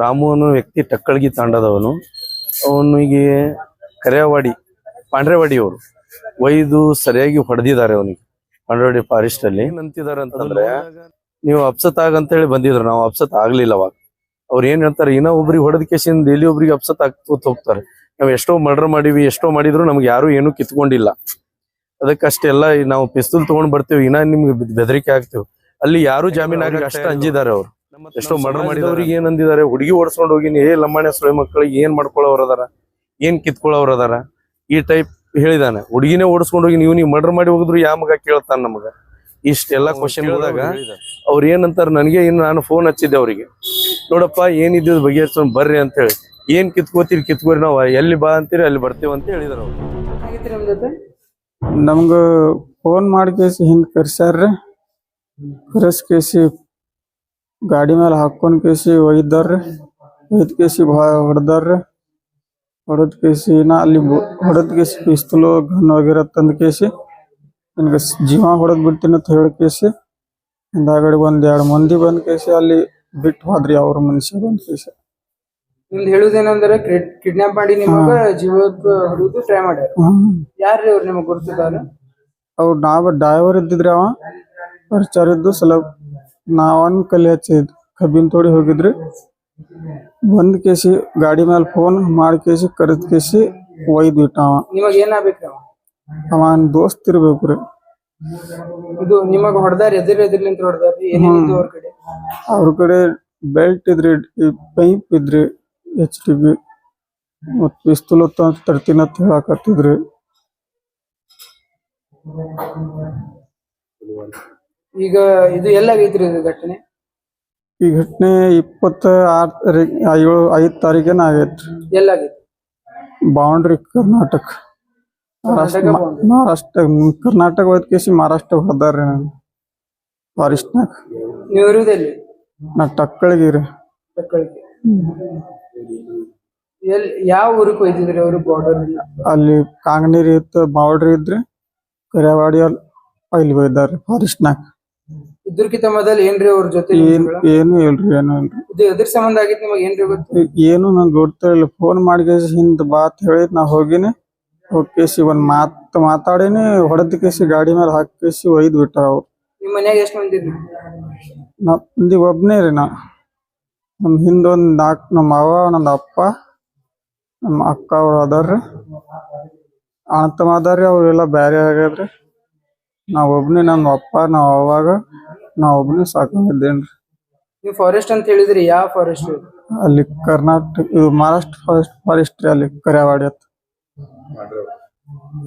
ರಾಮು ಅನ್ನೋ ವ್ಯಕ್ತಿ ಟಕ್ಕಳ್ಗಿ ತಾಂಡದವನು. ಅವನಿಗೆ ಕರೆಯವಾಡಿ ಪಾಂಡ್ರೆವಾಡಿಯವರು ಒಯ್ದು ಸರಿಯಾಗಿ ಹೊಡೆದಿದ್ದಾರೆ ಅವನಿಗೆ. ಪಾಂಡ್ರೆವಾಡಿ ಫಾರೆಸ್ಟ್ ಅಲ್ಲಿ. ಏನಂತಿದ್ದಾರೆ ಅಂತಂದ್ರೆ ನೀವು ಅಪ್ಸತ್ ಆಗಂತ ಹೇಳಿ ಬಂದಿದ್ರು. ನಾವು ಅಪ್ಸತ್ ಆಗ್ಲಿಲ್ಲ ಅವಾಗ. ಅವ್ರು ಏನ್ ಹೇಳ್ತಾರೆ ಇನ್ನೂ ಒಬ್ರಿಗೆ ಹೊಡೆದ ಕೇಸಿಂದ ಡೈಲಿ ಒಬ್ರಿಗೆ ಅಪ್ಸತ್ ಆಗ್ತೋತ್ ಹೋಗ್ತಾರೆ ನಾವ್ ಎಷ್ಟೋ ಮರ್ಡರ್ ಮಾಡಿವಿ ಎಷ್ಟೋ ಮಾಡಿದ್ರು ನಮ್ಗೆ ಯಾರು ಏನು ಕಿತ್ಕೊಂಡಿಲ್ಲ. ಅದಕ್ಕಷ್ಟೆಲ್ಲ ನಾವು ಪಿಸ್ತೂಲ್ ತಗೊಂಡ್ ಬರ್ತೇವೆ ಇನ್ನ ನಿಮ್ಗೆ ಬೆದರಿಕೆ ಆಗ್ತೇವೆ. ಅಲ್ಲಿ ಯಾರು ಜಾಮೀನ್ ಆಗಿ ಅಷ್ಟ ಅಂಜಿದ್ದಾರೆ ಅವ್ರು. ಎಷ್ಟೋ ಮರ್ಡರ್ ಮಾಡಿದವ್ರಿಗೆ ಏನ್ ಅಂದಿದ್ದಾರೆ ಹುಡುಗಿ ಓಡಿಸ್ಕೊಂಡು ಹೋಗಿ ಏ ಲಂಬಾಣಿ ಸುಳೆ ಮಕ್ಕಳಿಗೆ ಏನ್ ಮಾಡ್ಕೊಳ್ಳೋರ್ ಅದಾರ? ಏನ್ ಕಿತ್ಕೊಳ್ಳೋರ್ ಅದಾರ? ಈ ಟೈಪ್ ಹೇಳಿದಾನೆ. ಹುಡುಗಿನೇ ಓಡಿಸ್ಕೊಂಡು ಹೋಗಿ ನೀವು ನೀವು ಮರ್ಡರ್ ಮಾಡಿ ಹೋಗಿದ್ರು ಯಾವ ಮಗ ಕೇಳ್ತಾನ ನಮಗ? ಇಷ್ಟೆಲ್ಲ ಕ್ವಶನ್ ಹೇಳಿದಾಗ ಅವ್ರ ಏನಂತಾರ ನನಗೆ ಇನ್ನು ನಾನು ಫೋನ್ ಹಚ್ಚಿದ್ದೆ ಅವರಿಗೆ. ನೋಡಪ್ಪ ಏನಿದ್ದು ಬಗೆಹರಿಸ್ಕೊಂಡು ಬರ್ರಿ ಅಂತ ಹೇಳಿ ಏನ್ ಕಿತ್ಕೋತೀರಿ ಕಿತ್ಕೋರಿ ನಾವು ಎಲ್ಲಿ ಬಾ ಅಂತೀರಿ ಅಲ್ಲಿ ಬರ್ತೀವಿ ಅಂತ ಹೇಳಿದ್ರು ಅವ್ರು. ನಮ್ಗ ಫೋನ್ ಮಾಡಿ ಕೇಸಿ ಹಿಂಗ್ ಕರ್ಸ್ಯಾರ್ರಿ. ಕರೆಸ್ ಕೇಸಿ ಗಾಡಿ ಮೇಲೆ ಹಾಕೊಂಡ್ ಕೇಸಿ ಒಯ್ದಾರ್ರಿ. ಒಯ್ದ ಕೇಸಿ ಹೊಡೆದಾರ್ರಿ. ಹೊಡೆದ್ ಕೇಸಿ ನಾ ಅಲ್ಲಿ ಹೊಡೆದ್ ಕೇಸಿ ಪಿಸ್ತೂಲು ಗನ್ ಹೋಗಿರತ್ತಂದ್ ತಂದ್ ಕೇಸಿ ನನಗೆ ಜೀವ ಹೊಡೆದ್ ಬಿಡ್ತೀನಿ ಅಂತ ಹೇಳ ಕೇಸಿ ಹಿಂದಾಗಡೆ ಒಂದ್ ಎರಡ್ ಮಂದಿ ಬಂದ್ ಕೇಸಿ ಅಲ್ಲಿ ಬಿಟ್ಟು ಹೋದ್ರಿ ಅವ್ರ ಮನುಷ್ಯ ಬಂದ್ ಕೇಸಿ ನಿಮ್ದು ಹೇಳುದೇನಂದ್ರೆ ಕಿಡ್ನಾಪ್ ಮಾಡಿ ನಿಮಗ ಜೀವಕ್ಕೆ ಹೊಡೆದು ಟ್ರೈ ಮಾಡ್ಯಾರ. ಹ್ಮ್. ಯಾರ್ರಿ ಅವ್ರು ನಿಮಗ್ ಗುರುತಿದಾರ ಅವ್ ನಾವ ಡ್ರೈವರ್ ಇದ್ದಿದ್ರಿ ಅವ. ಪರಿಚಾರ ಇದ್ದು ಸ್ವಲ್ಪ ನಾವನ್ ಕಲಿ ಹಚ್ಚಿದ್ ಕಬ್ಬಿನ ತೋಡಿ ಹೋಗಿದ್ರಿ. ಬಂದ್ ಕೇಸಿ ಗಾಡಿ ಮೇಲೆ ಫೋನ್ ಮಾಡಿ ಕೇಸಿ ಕರೆದ್ ಕೇಸಿ ಒಯ್ದ್ ಬಿಟ್ಟ ಅವ ನಿಮಗ್ ಏನಾಗ್ಬೇಕ್ರಿ ಅವ? ಅವ ನನ್ ದೋಸ್ತ್ ಇರ್ಬೇಕ್ರಿ ಇದು ನಿಮಗ್ ಹೊಡೆದಾರ ಎದುರು ಎದುರ್ಲಿಂತ ಹೊಡೆದಾರ್ರಿ ಏನೇನಿದ್ದು ಅವ್ರ ಕಡೆ? ಅವ್ರ ಕಡೆ ಬೆಲ್ಟ್ ಇದ್ರಿ ಪೈಪ್ ಇದ್ರಿ ಎಚ್ ಡಿ ಬಿ ಮತ್ ಪಿಸ್ತೂಲ್ ತರ್ತೀನಿ ಅಂತ ಹೇಳಕತ್ತಿದ್ರಿ. ಈಗ ಇದು ಎಲ್ಲಾಗೈತ್ರಿ ಇದು ಘಟನೆ? ಈ ಘಟನೆ ಇಪ್ಪತ್ತ ಆರ್ ತಾರೀಕು ಏಳು ಐದ್ ತಾರೀಕೇನ ಆಗೈತ್ರಿ. ಎಲ್ಲಾಗೈತಿ? ಬೌಂಡ್ರಿ ಕರ್ನಾಟಕ. ಮಹಾರಾಷ್ಟ್ರ ಕರ್ನಾಟಕ boundary. ಮಹಾರಾಷ್ಟ್ರ ಕರ್ನಾಟಕ ಹೋದ್ ಕೇಸಿ ಮಹಾರಾಷ್ಟ್ರ ಹೊಡೆದಾರ್ರಿ ನಾನು. ಫಾರೆಸ್ಟ್ನಾಗ ನೀವು ಇರುವುದೆಲ್ಲಿ ನಾ ಟಕ್ಕಳಿಗಿರಿ. ತಕ್ಕಳಿಗೆ ಎಲ್ ಯಾವ ಊರಿಗೆ ಒಯ್ದಿದ್ರಿ ಅವರು ಬಾರ್ಡರ್ ಅಲ್ಲಿ? ಕಾಂಗನೇರಿ ಇತ್ತು ಬೌಂಡ್ರಿ ಇದ್ರಿ. ಕರಿಯವಾಡಿ ಅಲ್ಲಿ ಅಲ್ಲಿ ಹೋಯ್ದಾರ್ರಿ ಫಾರೆಸ್ಟ್ನಾಗ ಇದ್ರಕ್ಕಿಂತ ಮೊದಲು ಏನ್ರಿ ಅವ್ರ ಜೊತೆ ಏನ್ ಏನು ಇಲ್ರಿ ಏನು ಇಲ್ರಿ. ಇದು ಎದ್ರ ಸಂಬಂಧ ಆಗಿತ್ತು ನಿಮಗೆ ಏನ್ರಿ ಗೊತ್ತು? ಏನು ನಂಗೆ ಗೊತ್ತಿರಲಿಲ್ಲ ಫೋನ್ ಮಾಡಿ ಹಿಂದ್ ಬಾತ್ ಹೇಳಿ ನಾ ಹೋಗಿನಿ. ಹೋಗ್ಕೇಸಿ ಒಂದ್ ಮಾತ್ ಮಾತಾಡಿನಿ ಹೊಡೆದ ಕೇಸಿ ಗಾಡಿ ಮೇಲೆ ಹಾಕಿಸಿ ಒಯ್ದು ಬಿಟ್ಟಾರ ಅವ್ರು. ನಿಮ್ ಮನ್ಯಾಗ ಎಷ್ಟು ಮಂದಿ ಇದ್ರಿ? ನಾ ಮಂದಿ ಒಬ್ನೇ ರೀ ನಾ. ನಮ್ ಹಿಂದ್ ಒಂದ್ ನಾಲ್ಕು ನಮ್ಮ ಮಾವ ನಂದ ಅಪ್ಪ ನಮ್ಮ ಅಕ್ಕ ಅವ್ರು ಅದಾರ್ರಿ. ಅಣ್ಣ ತಮ್ಮ ಅದಾರ್ರಿ ಅವ್ರೆಲ್ಲ ಬ್ಯಾರೆ ಆಗ್ಯಾದ್ರಿ. ನಾ ಒಬ್ನೇ ನಮ್ಮ ಅಪ್ಪ ನಾವ್ ಅವಾಗ ನಾವ್ ಒಬ್ನೇ ಸಾಕೊಂಡಿದ್ದೇನ್ರಿ ನೀವು ಫಾರೆಸ್ಟ್ ಅಂತ ಹೇಳಿದ್ರಿ ಯಾವ ಫಾರೆಸ್ಟ್ ಅಲ್ಲಿ ಕರ್ನಾಟಕ ಇದು ಮಹಾರಾಷ್ಟ್ರ ಫಾರೆಸ್ಟ್ ಫಾರೆಸ್ಟ್ ರೀ ಅಲ್ಲಿ ಕರ್ಯಾವಾಡಿ ಆಯ್ತು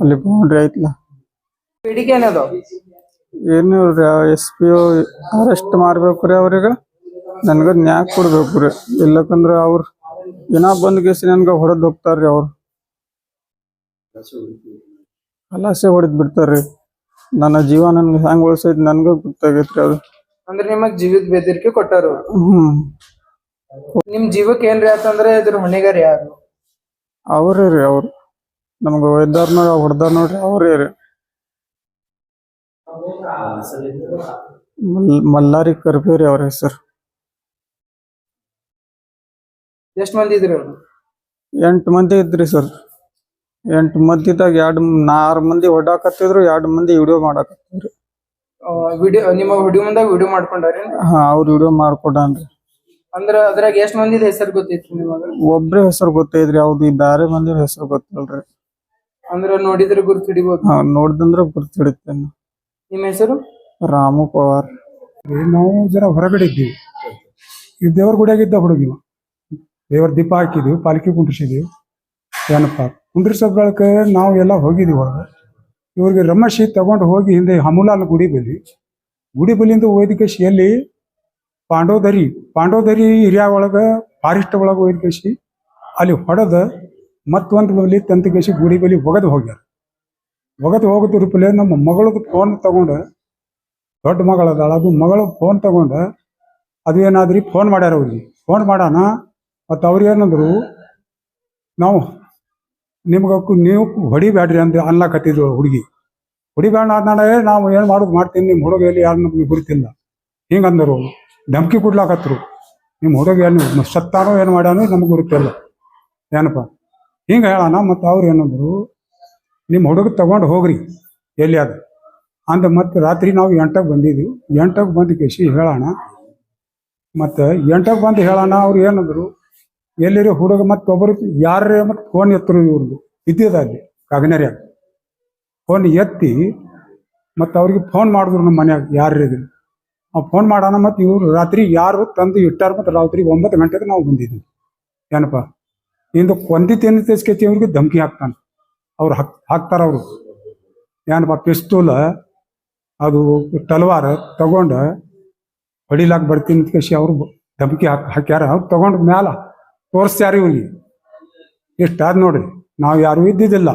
ಅಲ್ಲಿ ಬೌಂಡ್ರಿ ಐತ್ಲ. ಬೇಡಿಕೆ ಏನದು? ಏನು ಎಸ್ ಪಿ ಅರೆಸ್ಟ್ ಮಾಡ್ಬೇಕು ರೀ ಅವ್ರಿಗೆ? ನನ್ಗ ನ್ಯಾಯ ಕೊಡ್ಬೇಕು ರೀ. ಇಲ್ಲಕಂದ್ರ ಅವ್ರ ಏನ ಬಂದ್ ಕೇಸಿ ನನ್ಗ ಹೊಡೆದ್ ಹೋಗ್ತಾರ್ರಿ ಅವ್ರು. ಹಲಾಸೆ ಹೊಡೆದ್ ಬಿಡ್ತಾರ್ರಿ. ನನ್ನ ಜೀವ ನನ್ಗೆ ಹೆಂಗ್ ಉಳ್ಸೈತಿ ನನ್ಗ ಗೊತ್ತಾಗೈತ್ರಿ ಅದು. ಅಂದ್ರೆ ನಿಮಗ್ ಜೀವದ ಬೆದರಿಕೆ ಕೊಟ್ಟಾರ ಅವ್ರು. ಹ್ಮ್. ನಿಮ್ ಜೀವಕ್ಕೆ ಏನ್ರಿ ಆತಂದ್ರೆ ಇದ್ರ ಹೊಣೆಗಾರ ಯಾರು? ಅವ್ರೇ ರೀ ಅವ್ರು. ನಮ್ಗ ಒಯ್ದಾರ ನೋಡ್ರಿ ಹೊಡ್ದಾರ್ ನೋಡ್ರಿ ಅವ್ರೇ ರೀ. ಮಲ್- ಮಲ್ಲಾರಿ ಕರ್ಬೇರಿ ಅವ್ರ ಹೆಸರು. ಎಷ್ಟ್ ಮಂದಿ ಇದ್ರಿ ಅವ್ರು? ಎಂಟು ಮಂದಿ ಇದ್ರಿ ಸರ್. ಎಂಟು ಮಂದಿದಾಗ ಎರಡು ನಾರು ಮಂದಿ ಹೊಡಾಕತ್ತಿದ್ರು ಎರಡು ಮಂದಿ ವಿಡಿಯೋ ಮಾಡಾಕತ್ತಿದ್ರು. ವಿಡಿಯೋ ನಿಮ್ಮ ವಿಡಿಯೋ ಮುಂದಾಗ ವಿಡಿಯೋ ಮಾಡ್ಕೊಂಡಾರಿ ಹಾ ಅವ್ರು ವಿಡಿಯೋ ಮಾಡ್ಕೊಡಾನ್ರಿ. ಅಂದ್ರ ಅದ್ರಾಗ ಎಷ್ಟ್ ಮಂದಿದ ಹೆಸರು ಗೊತ್ತೈತ್ರಿ ನಿಮಗ? ಒಬ್ರೇ ಹೆಸರು ಗೊತ್ತೈತ್ರಿ ಅವ್ದು ಈ ಬ್ಯಾರೆ ಮಂದಿ ಹೆಸರು ಗೊತ್ತಿಲ್ರಿ. ಅಂದ್ರ ನೋಡಿದ್ರೆ ಗುರ್ತು ಹಿಡಿಬೋದು. ಹಾ ನೋಡ್ದಂದ್ರ ಗುರ್ತು ಹಿಡಿತೇನೆ. ನಿಮ್ಮ ಹೆಸರು? ರಾಮು ಪವಾರ್. ನಾವು ಜರ ಹೊರಗಡೆ ಇದ್ದೀವಿ. ಈ ದೇವ್ರ ಗುಡಿಯಾಗಿದ್ದ ಹುಡುಗಿ ದೇವ್ರ ದೀಪ ಹಾಕಿದ್ವಿ ಪಾಲಿಕೆ ಕುಂಡ್ರಿಸಿದ್ವಿ. ಏನಪ್ಪ? ಕುಂಡ್ರಿಸೋ ಬಳಿಕ ನಾವು ಎಲ್ಲ ಹೋಗಿದ್ವಿ ಹೊರಗೆ. ಇವ್ರಿಗೆ ರಮಶಿ ತಗೊಂಡು ಹೋಗಿ ಹಿಂದೆ ಹಮುಲಾಲ್ ಗುಡಿ ಬಲಿ ಗುಡಿ ಬಲಿಯಿಂದ ಒಯ್ದಕೇಶಿ ಎಲ್ಲಿ ಪಾಂಡೋದರಿ ಪಾಂಡೋದರಿ ಹಿರಿಯ ಒಳಗೆ, ಫಾರೆಸ್ಟ್ ಒಳಗೆ ಒಯ್ದಕೇಶಿ ಅಲ್ಲಿ ಹೊಡೆದ ಮತ್ತೊಂದು ಬಲಿ ತಂತಕೇಶಿ ಗುಡಿ ಬಲಿ ಒಗದು ಹೋಗ್ಯಾರ. ಒಗದು ರೂಪಲೆ ನಮ್ಮ ಮಗಳದು ಫೋನ್ ತಗೊಂಡು, ದೊಡ್ಡ ಮಗಳದಾಳ ಅದು ಮಗಳು ಫೋನ್ ತಗೊಂಡು, ಅದು ಏನಾದ್ರಿ ಫೋನ್ ಮಾಡ್ಯಾರ ಅವ್ರಿಗೆ. ಫೋನ್ ಮಾಡೋಣ ಮತ್ತು ಅವ್ರು ಏನಂದ್ರು, ನಾವು ನಿಮ್ಗೆ ನೀವು ಹೊಡಿಬ್ಯಾಡ್ರಿ ಅಂತ ಅನ್ಲಾಕತ್ತಿದ್ರು ಹುಡುಗಿ. ಹೊಡಿಬೇಡ ನಾಳೆ ನಾವು ಏನು ಮಾಡೋದು ಮಾಡ್ತೀನಿ ನಿಮ್ಮ ಹುಡುಗ ಎಲ್ಲಿ ಯಾರು ನಮಗೆ ಗುರುತಿಲ್ಲ. ಹಿಂಗಂದರು. ಧಮಕಿ ಕೊಡ್ಲಾಕತ್ರು. ನಿಮ್ಮ ಹುಡುಗ ಏನು ಸತ್ತಾನೋ ಏನು ಮಾಡ್ಯಾನೋ ನಮ್ಗೆ ಗುರುತಿಲ್ಲ. ಏನಪ್ಪ? ಹಿಂಗೆ ಹೇಳೋಣ ಮತ್ತು ಅವ್ರು ಏನಂದ್ರು ನಿಮ್ಮ ಹುಡುಗ ತಗೊಂಡು ಹೋಗ್ರಿ ಎಲ್ಲಿ ಅದು ಅಂದ ಮತ್ತೆ ರಾತ್ರಿ ನಾವು ಎಂಟಕ್ಕೆ ಬಂದಿದ್ವಿ. ಎಂಟಕ್ಕೆ ಬಂದು ಕೇಸಿ ಹೇಳೋಣ. ಮತ್ತು ಎಂಟಕ್ಕೆ ಬಂದು ಹೇಳೋಣ ಅವ್ರು ಏನಂದ್ರು ಎಲ್ಲಿರಿ ಹುಡುಗ ಮತ್ತೆ ಒಬ್ಬರು ಯಾರೇ ಮತ್ತೆ ಫೋನ್ ಎತ್ತರು ಇವ್ರದ್ದು ಇದ್ದಿದ ಅಲ್ಲಿ ಕಾಗನೇರ್ಯಾಗ ಫೋನ್ ಎತ್ತಿ ಮತ್ತು ಅವ್ರಿಗೆ ಫೋನ್ ಮಾಡಿದ್ರು ನಮ್ಮ ಮನ್ಯಾಗ ಯಾರಿದ್ರು ಆ ಫೋನ್ ಮಾಡೋಣ ಮತ್ತು ಇವ್ರು ರಾತ್ರಿ ಯಾರು ತಂದು ಇಟ್ಟಾರ ಮತ್ತು ರಾತ್ರಿ ಒಂಬತ್ತು ಗಂಟೆಗೆ ನಾವು ಬಂದಿದ್ವಿ. ಏನಪ್ಪ? ಇಂದು ಕೊಂದಿ ತಿಂದು ತೆಸ್ಕೆತಿ ಅವ್ರಿಗೆ ಧಮಕಿ ಹಾಕ್ತಾನೆ. ಅವ್ರು ಹಾಕ್, ಹಾಕ್ತಾರ ಅವರು. ಏನಪ್ಪ? ಪಿಸ್ತೂಲ ಅದು ತಲವಾರ ತಗೊಂಡು ಹೊಡಿಲಾಕ್ ಬರ್ತೀನಿ ಅಂತ ಕೇಸಿ ಅವ್ರು ಧಮಕಿ ಹಾಕ್, ಹಾಕ್ಯಾರ. ಅವ್ರು ತಗೊಂಡು ಮ್ಯಾಲ ತೋರಿಸ್ಯಾರ ಇವನಿಗೆ? ಇಷ್ಟಾದ್ ನೋಡ್ರಿ ನಾವು ಯಾರು ಇದ್ದಿದ್ದಿಲ್ಲ.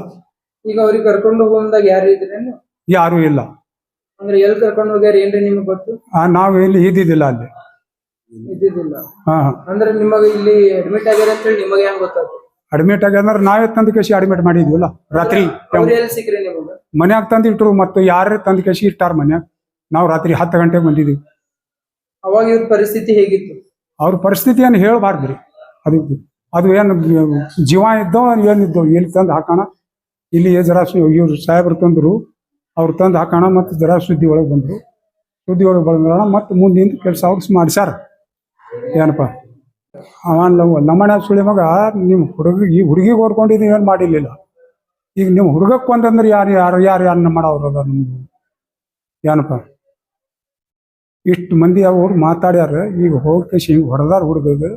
ಈಗ ಅವ್ರಿಗೆ ಕರ್ಕೊಂಡು ಹೋಗಂದಾಗ ಯಾರು ಇದ್ರೇನು ಯಾರು ಇಲ್ಲ. ಅಂದ್ರೆ ಎಲ್ಲಿ ಕರ್ಕೊಂಡು ಹೋಗ್ಯಾರ ಏನ್ರಿ ನಿಮ್ಗೆ ಗೊತ್ತು? ಆ, ನಾವು ಇಲ್ಲಿ ಇದ್ದಿದ್ದಿಲ್ಲ ಅಲ್ಲಿ. ಇದ್ದಿದ್ದಿಲ್ಲ. ಹಾ ಅಂದ್ರೆ ನಿಮಗ ಇಲ್ಲಿ ಅಡ್ಮಿಟ್ ಆಗ್ಯಾರ ಅಂತ ಹೇಳಿ ನಿಮಗೆ ಹೆಂಗ್ ಗೊತ್ತಾಯ್ತು ಅಡ್ಮಿಟ್ ಆಗ್ಯಾದ್ರೆ ನಾವೇ ತಂದು ಕೇಸಿ ಅಡ್ಮಿಟ್ ಮಾಡಿದ್ವಿಲ್ಲ. ರಾತ್ರಿ ಅವ್ರು ಎಲ್ಲಿ ಸಿಕ್ರಿ ನಿಮಗ? ಮನ್ಯಾಗ ತಂದು ಇಟ್ರು ಮತ್ತು ಯಾರೇ ತಂದು ಕೇಸಿ ಇಟ್ಟಾರ ಮನ್ಯಾಗ? ನಾವು ರಾತ್ರಿ ಹತ್ತು ಗಂಟೆಗೆ ಬಂದಿದ್ವಿ. ಅವಾಗ ಇವ್ರ ಪರಿಸ್ಥಿತಿ ಹೇಗಿತ್ತು? ಅವ್ರ ಪರಿಸ್ಥಿತಿಯನ್ನು ಹೇಳ್ಬಾರ್ದ್ರಿ. ಅದು ಅದು ಏನು, ಜೀವ ಇದ್ದೋ ಏನಿದ್ದೋ ಎಲ್ಲಿ ತಂದು ಹಾಕೋಣ? ಇಲ್ಲಿ ಜರಾ ಸು ಇವ್ರು ಸಾಹೇಬ್ರು ತಂದರು, ಅವ್ರು ತಂದು ಹಾಕೋಣ ಮತ್ತು ಜರಾ ಸುದ್ದಿ ಒಳಗೆ ಬಂದರು. ಸುದ್ದಿ ಒಳಗೆ ಬಂದ್ರಣ ಮತ್ತು ಮುಂದಿಂದ ಕೆಲಸ ಅವ್ರು ಮಾಡ್ಸ್ಯಾರ. ಏನಪ್ಪ? ಅವ ನಮ್ಮ ನಮ್ಮನೆ ಸುಳಿ ಮಗ ನಿಮ್ಮ ಹುಡುಗ, ಈ ಹುಡುಗಿಗೆ ಓಡ್ಕೊಂಡಿದ್ದು ಏನು ಮಾಡಿರ್ಲಿಲ್ಲ. ಈಗ ನಿಮ್ಮ ಹುಡುಗಕ್ಕೆ ಬಂದಂದ್ರೆ ಯಾರು ಯಾರು ಯಾರು ಯಾರನ್ನ ಮಾಡೋರು ಅದ ಏನಪ್ಪ? ಇಷ್ಟು ಮಂದಿ ಅವ್ರು ಮಾತಾಡ್ಯಾರ, ಈಗ ಹೋಗಿ ಹಿಂಗೆ ಹೊಡೆದಾರ ಹುಡುಗಗೆ.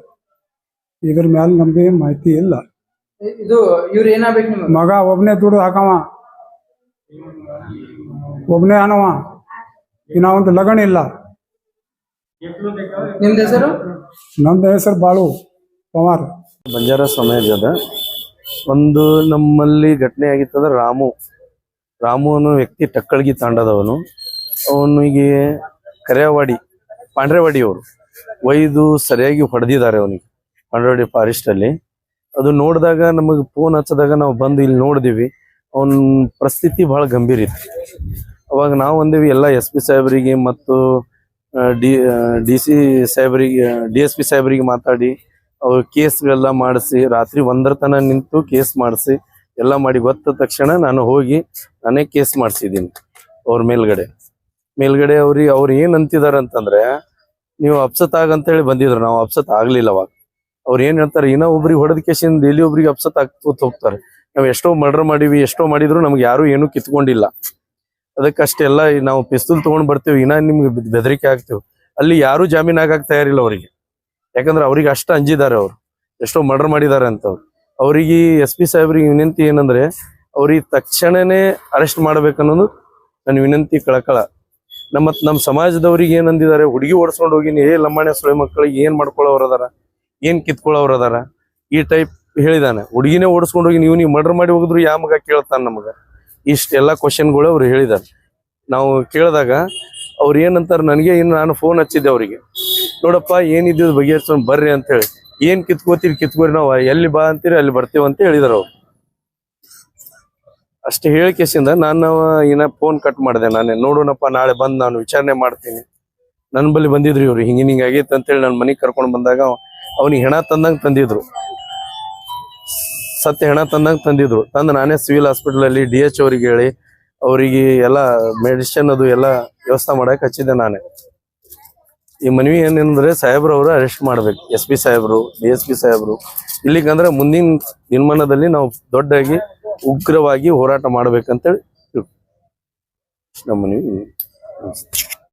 ಇದ್ರ ಮ್ಯಾಲ ನಮ್ಗೆ ಏನು ಮಾಹಿತಿ ಇಲ್ಲ. ಇದು ಇವ್ರ ಏನಾಗ್ಬೇಕು ನಿಮಗ? ಮಗ ಒಬ್ನೇ ದುಡ್ದು ಹಾಕವ. ಒಬ್ನೇ ಅನವ ಇನ್ನ ಒಂದು ಲಗಣ ಇಲ್ಲ. ನಿಮ್ದ ಹೆಸರು? ನಮ್ದು ಹೆಸರು ಬಾಳು ಪವಾರ್. ಬಂಜಾರ ಸಮಾಜದ ಒಂದು ನಮ್ಮಲ್ಲಿ ಘಟನೆ ಆಗಿತ್ತದ ರಾಮು. ರಾಮು ಅನ್ನೋ ವ್ಯಕ್ತಿ ಟಕ್ಕಳ್ಗಿ ತಾಂಡದವನು. ಅವನಿಗೆ ಕರೆಯವಾಡಿ ಪಾಂಡ್ರೆವಾಡಿ ಅವರು ಒಯ್ದು ಸರಿಯಾಗಿ ಹೊಡೆದಿದ್ದಾರೆ ಅವನಿಗೆ. ಪಾಂಡ್ರೆವಾಡಿ ಫಾರೆಸ್ಟ್ ಅಲ್ಲಿ. ಅದು ನೋಡಿದಾಗ ನಮಗೆ ಫೋನ್ ಹಚ್ಚದಾಗ ನಾವು ಬಂದು ಇಲ್ಲಿ ನೋಡಿದಿವಿ. ಅವನ ಪರಿಸ್ಥಿತಿ ಬಹಳ ಗಂಭೀರ ಇತ್ತು. ಅವಾಗ ನಾವು ಅಂದೇವಿ, ಎಲ್ಲ ಎಸ್ ಪಿ ಸಾಹೇಬರಿಗೆ ಮತ್ತು ಡಿ ಡಿ ಸಿ ಸಾಹೇಬರಿಗೆ ಡಿ ಎಸ್ ಪಿ ಸಾಹೇಬರಿಗೆ ಮಾತಾಡಿ, ಅವ್ರ ಕೇಸ್ಗಳೆಲ್ಲ ಮಾಡಿಸಿ, ರಾತ್ರಿ ಒಂದರ ತನ ನಿಂತು ಕೇಸ್ ಮಾಡಿಸಿ, ಎಲ್ಲ ಮಾಡಿ ಗೊತ್ತ ತಕ್ಷಣ ನಾನು ಹೋಗಿ ನಾನೇ ಕೇಸ್ ಮಾಡಿಸಿದ್ದೀನಿ ಅವ್ರ ಮೇಲ್ಗಡೆ. ಮೇಲ್ಗಡೆ ಅವ್ರಿಗೆ ಅವ್ರು ಏನ್ ಅಂತಿದಾರೆ ಅಂತಂದ್ರೆ ನೀವು ಅಪ್ಸತ್ ಆಗಂತೇಳಿ ಬಂದಿದ್ರು. ನಾವು ಅಪ್ಸತ್ ಆಗ್ಲಿಲ್ಲ ಅವಾಗ. ಅವ್ರು ಏನ್ ಹೇಳ್ತಾರೆ, ಇನ್ನೂ ಒಬ್ರಿಗೆ ಹೊಡೆದ ಕೇಸಿಂದ ಎಲ್ಲಿ ಒಬ್ರಿಗೆ ಅಪ್ಸತ್ ಹೋಗ್ತಾರೆ. ನಾವ್ ಎಷ್ಟೋ ಮರ್ಡರ್ ಮಾಡಿವಿ, ಎಷ್ಟೋ ಮಾಡಿದ್ರು ನಮ್ಗೆ ಯಾರು ಏನು ಕಿತ್ಕೊಂಡಿಲ್ಲ. ಅದಕ್ಕಷ್ಟೆಲ್ಲ ನಾವು ಪಿಸ್ತೂಲ್ ತಗೊಂಡ್ ಬರ್ತೇವೆ, ಇನ್ನ ನಿಮ್ಗೆ ಬೆದರಿಕೆ ಆಗ್ತೇವೆ. ಅಲ್ಲಿ ಯಾರು ಜಾಮೀನ್ ಆಗಕ್ ತಯಾರಿಲ್ಲ ಅವರಿಗೆ. ಯಾಕಂದ್ರೆ ಅವ್ರಿಗೆ ಅಷ್ಟ ಅಂಜಿದ್ದಾರೆ ಅವ್ರು. ಎಷ್ಟೋ ಮರ್ಡರ್ ಮಾಡಿದ್ದಾರೆ ಅಂತ ಅವ್ರು. ಅವ್ರಿಗೆ ಎಸ್ ಪಿ ಸಾಹೇಬ್ರಿಗೆ ವಿನಂತಿ ಏನಂದ್ರೆ ಅವ್ರಿಗೆ ತಕ್ಷಣನೇ ಅರೆಸ್ಟ್ ಮಾಡ್ಬೇಕನ್ನೋದು ನನ್ನ ವಿನಂತಿ ಕಳಕಳ. ನಮ್ಮ ನಮ್ಮ ಸಮಾಜದವ್ರಿಗೆ ಏನಂದಿದ್ದಾರೆ, ಹುಡುಗಿ ಓಡಿಸ್ಕೊಂಡು ಹೋಗಿ, ಏ ಲಂಬಾಣಿ ಸುಳೆ ಮಕ್ಕಳಿಗೆ ಏನ್ ಮಾಡ್ಕೊಳ್ಳೋರು ಅದಾರ? ಏನ್ ಕಿತ್ಕೊಳ್ಳೋರು ಅದಾರ? ಈ ಟೈಪ್ ಹೇಳಿದಾನೆ. ಹುಡುಗಿನೇ ಓಡಿಸ್ಕೊಂಡು ಹೋಗಿ ನೀವು ನೀವು ಮರ್ಡರ್ ಮಾಡಿ ಹೋಗಿದ್ರು ಯಾವ ಮಗ ಕೇಳ್ತಾನೆ ನಮಗ? ಇಷ್ಟೆಲ್ಲ ಕ್ವಶನ್ಗಳು ಅವ್ರು ಹೇಳಿದಾರೆ. ನಾವು ಕೇಳಿದಾಗ ಅವ್ರು ಏನಂತಾರೆ ನನಗೆ ಇನ್ನು ನಾನು ಫೋನ್ ಹಚ್ಚಿದ್ದೆ ಅವರಿಗೆ. ನೋಡಪ್ಪ ಏನಿದ್ದು ಬಗೆಹರಿಸೋಣ ಬರ್ರಿ ಅಂತ ಹೇಳಿ ಏನ್ ಕಿತ್ಕೋತೀರಿ, ಕಿತ್ಕೋರಿ ನಾವು ಎಲ್ಲಿ ಬಾ ಅಂತೀರಿ, ಅಲ್ಲಿ ಬರ್ತೀವಿ ಅಂತ ಹೇಳಿದಾರೆ ಅವ್ರು. ಅಷ್ಟೇ ಹೇಳಿ ಕೇಸಿಂದ ನಾನು ಇನ್ನ ಫೋನ್ ಕಟ್ ಮಾಡಿದೆ ನಾನೇ. ನೋಡೋಣಪ್ಪ, ನಾಳೆ ಬಂದು ನಾನು ವಿಚಾರಣೆ ಮಾಡ್ತೀನಿ. ನನ್ನ ಬಳಿ ಬಂದಿದ್ರು ಇವ್ರು. ಹಿಂಗಿನ ಹಿಂಗ ಆಗೈತೆ ಅಂತೇಳಿ ನನ್ನ ಮನೆಗೆ ಕರ್ಕೊಂಡು ಬಂದಾಗ ಅವನಿಗೆ ಹೆಣ ತಂದಂಗೆ ತಂದಿದ್ರು. ಸತ್ಯ ಹೆಣ ತಂದಂಗೆ ತಂದಿದ್ರು. ತಂದು ನಾನೇ ಸಿವಿಲ್ ಹಾಸ್ಪಿಟಲ್ ಅಲ್ಲಿ ಡಿ ಎಚ್ ಅವ್ರಿಗೆ ಹೇಳಿ, ಅವರಿಗೆ ಎಲ್ಲ ಮೆಡಿಸಿನ್ ಅದು ಎಲ್ಲ ವ್ಯವಸ್ಥೆ ಮಾಡಕ್ಕೆ ಹಚ್ಚಿದ್ದೆ ನಾನೇ. ಈ ಮನವಿ ಏನಂದ್ರೆ ಸಾಹೇಬ್ರು ಅವರು ಅರೆಸ್ಟ್ ಮಾಡ್ಬೇಕು. ಎಸ್ ಪಿ ಸಾಹೇಬ್ರು ಡಿ ಎಸ್ ಪಿ ಸಾಹೇಬ್ರು. ಇಲ್ಲಿಗಂದ್ರೆ ಮುಂದಿನ ದಿನಮಾನದಲ್ಲಿ ನಾವು ದೊಡ್ಡಾಗಿ, ಉಗ್ರವಾಗಿ ಹೋರಾಟ ಮಾಡ್ಬೇಕಂತೇಳಿ. ನಮ್ಮ ಮನವಿ